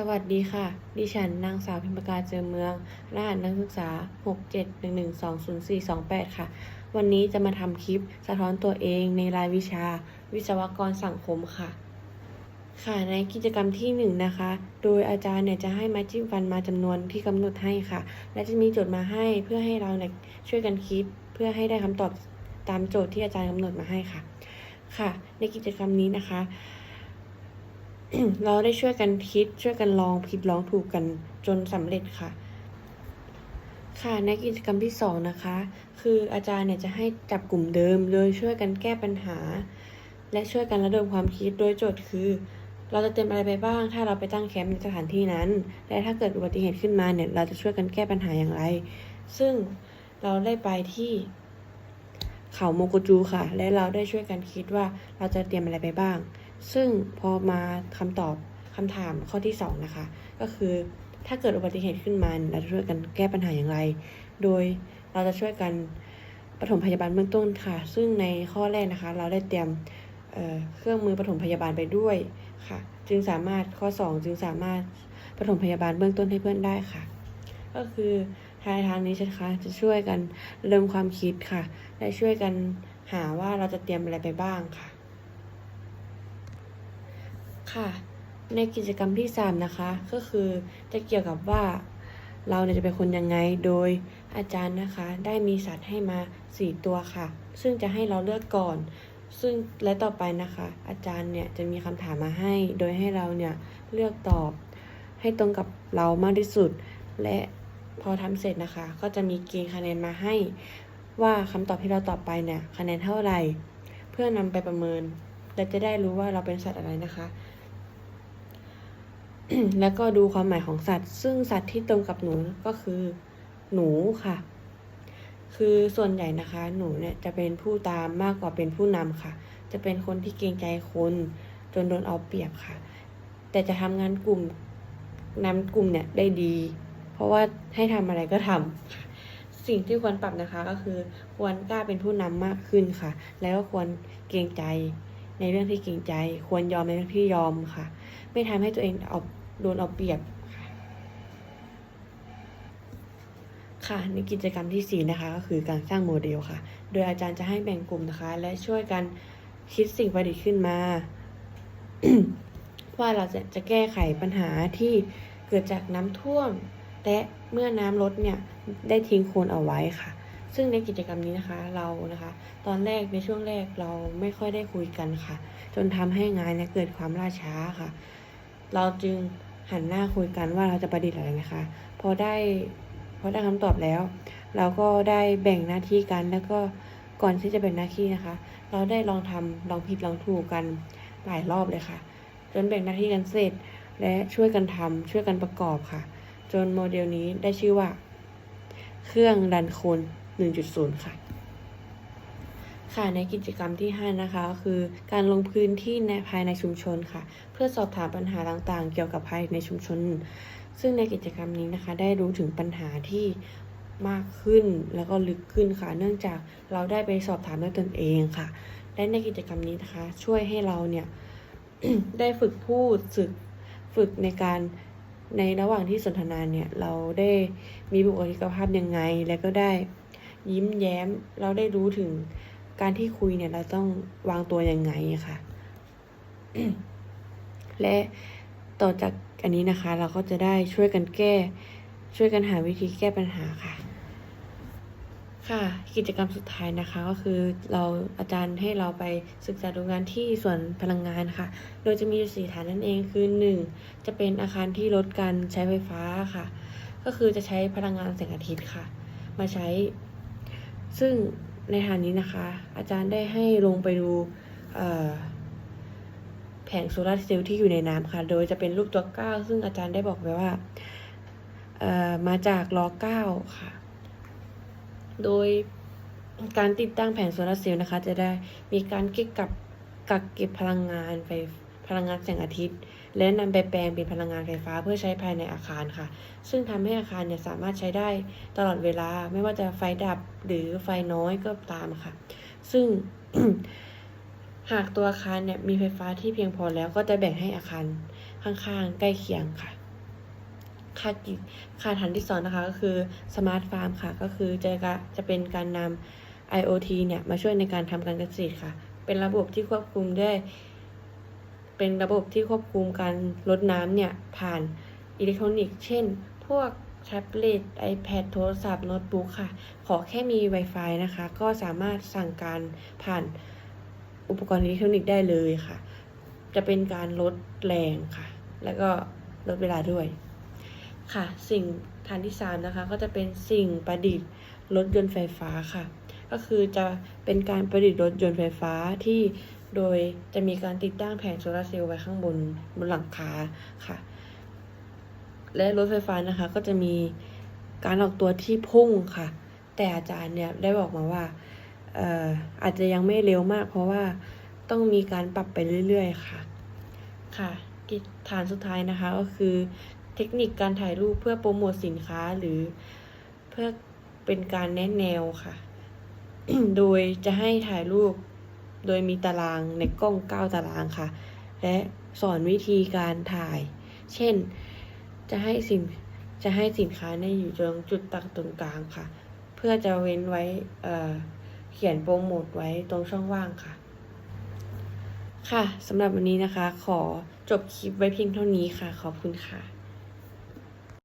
สวัสดีค่ะ ดิฉันนางสาวพิมพกาเจอเมือง รหัสนักศึกษา 671120428 ค่ะ วันนี้จะมาทำคลิปสะท้อนตัวเองในรายวิชา วิศวกรสังคมค่ะ ค่ะในกิจกรรมที่หนึ่งนะคะ โดยอาจารย์เนี่ยจะให้ม้จิ้มฟันมาจำนวนที่กำหนดให้ค่ะ และจะมีโจทย์มาให้เพื่อให้เราเนี่ยช่วยกันคิด เพื่อให้ได้คำตอบตามโจทย์ที่อาจารย์กำหนดมาให้ค่ะ ค่ะ ในกิจกรรมนี้นะคะ เราได้ช่วยกันคิด ช่วยกันลองผิดลองถูกกันจนสำเร็จค่ะ ค่ะในกิจกรรมที่สองนะคะ คืออาจารย์เนี่ยจะให้จับกลุ่มเดิม โดยช่วยกันแก้ปัญหา และช่วยกันระดมความคิดโดยโจทย์คือ เราจะเตรียมอะไรไปบ้าง ถ้าเราไปตั้งแคมป์ในสถานที่นั้น และถ้าเกิดอุบัติเหตุขึ้นมาเนี่ยเราจะช่วยกันแก้ปัญหาอย่างไร ซึ่งเราได้ไปที่เขาโมโกจูค่ะ และเราได้ช่วยกันคิดว่าเราจะเตรียมอะไรไปบ้าง ซึ่งพอมาคำตอบคำถามข้อที่สองนะคะ ก็คือถ้าเกิดอุบัติเหตุขึ้นมาเราจะช่วยกันแก้ปัญหาอย่างไร โดยเราจะช่วยกันปฐมพยาบาลเบื้องต้นค่ะ ซึ่งในข้อแรกนะคะ เราได้เตรียมเเครื่องมือปฐมพยาบาลไปด้วยค่ะ จึงสามารถข้อสองจึงสามารถปฐมพยาบาลเบื้องต้นให้เพื่อนได้ค่ะ ก็คือทางทางนี้ใช่ไหมคะจะช่วยกันเริ่มความคิดค่ะ และช่วยกันหาว่าเราจะเตรียมอะไรไปบ้างค่ะ ค่ะ ในกิจกรรมที่สามนะคะ ก็คือจะเกี่ยวกับว่าเราเนี่ยจะเป็นคนยังไง โดยอาจารย์นะคะ ได้มีสัตว์ให้มาสี่ตัวค่ะ ซึ่งจะให้เราเลือกก่อน ซึ่งและต่อไปนะคะ อาจารย์เนี่ยจะมีคำถามมาให้ โดยให้เราเนี่ยเลือกตอบ ให้ตรงกับเรามากที่สุด และพอทำเสร็จนะคะ ก็จะมีเกณฑ์คะแนนมาให้ ว่าคำตอบที่เราตอบไปเนี่ยคะแนนเท่าไหร่ เพื่อนำไปประเมิน และจะได้รู้ว่าเราเป็นสัตว์อะไรนะคะ แล้วก็ดูความหมายของสัตว์ ซึ่งสัตว์ที่ตรงกับหนูก็คือหนูค่ะ คือส่วนใหญ่นะคะ หนูเนี่ยจะเป็นผู้ตามมากกว่าเป็นผู้นำค่ะ จะเป็นคนที่เกรงใจคนจนโดนเอาเปรียบค่ะ แต่จะทำงานกลุ่มนำกลุ่มเนี่ยได้ดี เพราะว่าให้ทำอะไรก็ทำค่ะสิ่งที่ควรปรับนะคะก็คือ ควรกล้าเป็นผู้นำมากขึ้นค่ะ แล้วก็ควรเกรงใจ ในเรื่องที่เกรงใจ ควรยอมในเรื่องที่ยอมค่ะ ไม่ทำให้ตัวเองเอาโดนเอาเปรียบค่ะค่ะในกิจกรรมที่สี่นะคะก็คือการสร้างโมเดลค่ะ โดยอาจารย์จะให้แบ่งกลุ่มนะคะ และช่วยกันคิดสิ่งประดิษฐ์ขึ้นมา ว่าเราจะจะแก้ไขปัญหาที่เกิดจากน้ำท่วม และเมื่อน้ำลดเนี่ยได้ทิ้งโคลนเอาไว้ค่ะ ซึ่งในกิจกรรมนี้นะคะเรานะคะ ตอนแรกในช่วงแรกเราไม่ค่อยได้คุยกันค่ะ จนทำให้งานเนี่ยเกิดความล่าช้าค่ะ เราจึงหันหน้าคุยกันว่าเราจะประดิษฐ์อะไรนะคะ พอได้พอได้คำตอบแล้ว เราก็ได้แบ่งหน้าที่กันแล้วก็ก่อนที่จะแบ่งหน้าที่นะคะ เราได้ลองทำลองผิดลองถูกกันหลายรอบเลยค่ะ จนแบ่งหน้าที่กันเสร็จ และช่วยกันทำช่วยกันประกอบค่ะ จนโมเดลนี้ได้ชื่อว่า เครื่องดันโคน 1.0 ค่ะ ค่ะในกิจกรรมที่ 5 นะคะก็คือการลงพื้นที่ในภายในชุมชนค่ะ เพื่อสอบถามปัญหาต่างๆ เกี่ยวกับภายในชุมชน ซึ่งในกิจกรรมนี้นะคะ ได้รู้ถึงปัญหาที่มากขึ้นแล้วก็ลึกขึ้นค่ะ เนื่องจากเราได้ไปสอบถามด้วยตนเองค่ะ และในกิจกรรมนี้นะคะ ช่วยให้เราเนี่ยได้ฝึกพูดฝึกฝึกในการในระหว่างที่สนทนาเนี่ย เราได้มีบุคลิกภาพยังไง แล้วก็ได้ ยิ้มแย้ม เราได้รู้ถึงการที่คุยเนี่ยเราต้องวางตัวยังไงค่ะ และต่อจากอันนี้นะคะ เราก็จะได้ช่วยกันแก้ ช่วยกันหาวิธีแก้ปัญหาค่ะ ค่ะ กิจกรรมสุดท้ายนะคะ ก็คือเราอาจารย์ให้เราไปศึกษาดูงานที่ส่วนพลังงานค่ะ โดยจะมีอยู่สี่ฐานนั่นเองคือหนึ่งจะเป็นอาคารที่ลดการใช้ไฟฟ้าค่ะ ก็คือจะใช้พลังงานแสงอาทิตย์ค่ะ มาใช้ ซึ่งในฐานนี้นะคะ อาจารย์ได้ให้ลงไปดูแผงโซลาร์เซลล์ที่อยู่ในน้ำค่ะ โดยจะเป็นรูปตัวเก้าซึ่งอาจารย์ได้บอกไว้ว่ามาจากล้อเก้าค่ะ โดยการติดตั้งแผงโซลาร์เซลล์นะคะ จะได้มีการเก็บกับกักเก็บพลังงานไฟ พลังงานแสงอาทิตย์ และนำไปแปลงเป็นพลังงานไฟฟ้าเพื่อใช้ภายในอาคารค่ะ ซึ่งทำให้อาคารเนี่ยสามารถใช้ได้ตลอดเวลาไม่ว่าจะไฟดับหรือไฟน้อยก็ตามค่ะ ซึ่งหากตัวอาคารเนี่ยมีไฟฟ้าที่เพียงพอแล้วก็จะแบ่งให้อาคารข้างๆ ใกล้เคียงค่ะค่ะกิค่ะฐานที่สองนะคะก็คือสมาร์ทฟาร์มค่ะ ก็คือจะกะจะเป็นการนำ IoT เนี่ยมาช่วยในการทำการเกษตรค่ะ เป็นระบบที่ควบคุมด้วย เป็นระบบที่ควบคุมการลดน้ำเนี่ย ผ่านอิเล็กทรอนิกส์ เช่น พวกแท็บเล็ต iPad โทรศัพท์โน้ตบุ๊กค่ะ ขอแค่มี Wi-Fi นะคะ ก็สามารถสั่งการผ่านอุปกรณ์อิเล็กทรอนิกส์ได้เลยค่ะ จะเป็นการลดแรงค่ะ แล้วก็ลดเวลาด้วย ค่ะ สิ่งฐานที่สามนะคะ ก็จะเป็นสิ่งประดิษฐ์รถยนต์ไฟฟ้าค่ะ ก็คือจะเป็นการประดิษฐ์รถยนต์ไฟฟ้าที่ โดยจะมีการติดตั้งแผงโซลาร์เซลล์ไว้ข้างบนบนหลังคาค่ะ และรถไฟฟ้านะคะ ก็จะมีการออกตัวที่พุ่งค่ะ แต่อาจารย์เนี่ยได้บอกมาว่าเอ่ออาจจะยังไม่เร็วมาก เพราะว่าต้องมีการปรับไปเรื่อยๆค่ะ ค่ะกิจฐานสุดท้ายนะคะก็คือเทคนิคการถ่ายรูปเพื่อโปรโมทสินค้าหรือเพื่อเป็นการแนะแนวค่ะ โดยจะให้ถ่ายรูป โดยมีตารางในกล้อง 9 ตารางค่ะ และสอนวิธีการถ่าย เช่น จะให้สินจะให้สินค้าเนี่ยอยู่ตรงจุดตัดตรงกลางค่ะ เพื่อจะเว้นไว้เเขียนโปรโมทไว้ตรงช่องว่างค่ะ ค่ะสำหรับวันนี้นะคะ ขอจบคลิปไว้เพียงเท่านี้ค่ะ ขอบคุณค่ะ